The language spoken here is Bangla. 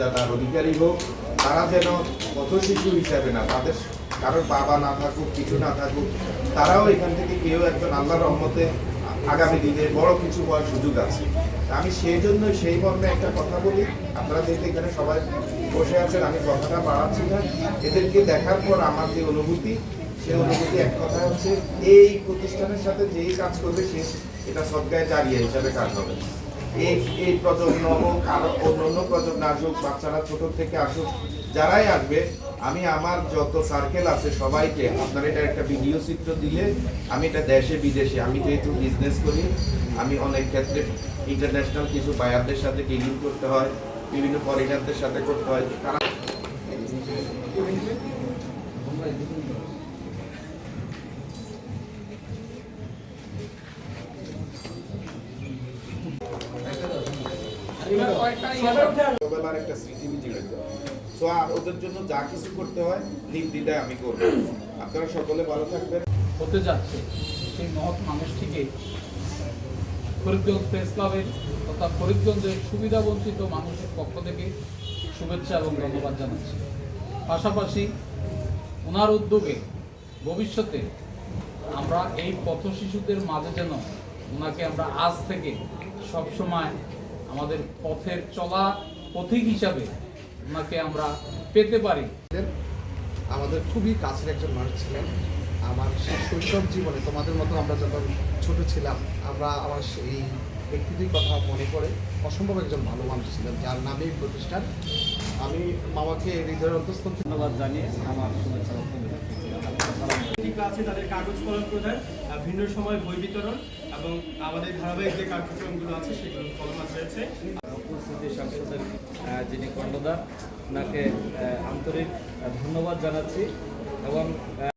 মর্যাদার অধিকারী হোক, তারা যেন পথ শিশু হিসাবে না, তাদের কারোর বাবা না থাকুক কিছু না থাকুক, তারাও এখান থেকে কেউ একজন আল্লাহর রহমতে আগামী দিনে বড় কিছু হওয়ার সুযোগ আছে। আমি সেই জন্য সেই মর্মে একটা কথা বলি, আপনারা যেহেতু এখানে সবাই বসে আছেন, আমি কথাটা বাড়াচ্ছি না। এদেরকে দেখার পর আমার যে অনুভূতি, সেই অনুভূতি এক কথা হচ্ছে, এই প্রতিষ্ঠানের সাথে যেই কাজ করবে, সে এটা সবগায় জারিয়ে হিসাবে কাজ হবে। এই এই প্রজন্ম হোক, আরও অন্য প্রজন্ম আসুক, বাচ্চারা ছোট থেকে আসুক, যারাই আসবে, আমি আমার যত সার্কেল আছে সবাইকে, আপনার এটা একটা ভিডিও চিত্র দিলে, আমি এটা দেশে, বিদেশে, আমি যেহেতু বিজনেস করি, আমি অনেক ক্ষেত্রে ইন্টারন্যাশনাল কিছু বায়ারদের সাথে ডিলিং করতে হয়, বিভিন্ন ফরেনারদের সাথে করতে হয়, তারা ছোটবেলার একটা স্মৃতি আর ওদের জন্য যা কিছু করতে হয় আমি করব। আপনারা সকলে ভালো থাকবেন। হতে যাচ্ছে। সেই মহৎ মানুষটিকে ফরিদগঞ্জ প্রেস ক্লাবের তথা ফরিদগঞ্জের সুবিধা বঞ্চিত মানুষের পক্ষ থেকে শুভেচ্ছা এবং ধন্যবাদ জানাচ্ছি। পাশাপাশি ওনার উদ্যোগে ভবিষ্যতে আমরা এই পথ শিশুদের মাঝে যেন ওনাকে আমরা আজ থেকে সবসময় আমাদের পথের চলা পথিক হিসাবে ওনাকে আমরা পেতে পারি। আমাদের খুবই কাছের একজন মানুষ ছিলেন। আমার শৈশব জীবনে তোমাদের মতো আমরা যখন ছোট ছিলাম, আমরা আমার সেই ব্যক্তিটির কথা মনে করে অসম্ভব একজন ভালো মানুষ ছিলেন, যার নামে প্রতিষ্ঠান। আমি মামাকে হৃদয়ের অন্তঃস্থল থেকে ধন্যবাদ জানিয়ে আমার শুভেচ্ছা আছে তাদের কাগজ কলম প্রদান ভিন্ন সময় বই বিতরণ এবং আমাদের ধারাবাহিক যে কার্যক্রমগুলো আছে, সেগুলো কলমাত রয়েছে। উপস্থিতি যিনি কর্ণদা ওনাকে আন্তরিক ধন্যবাদ জানাচ্ছি এবং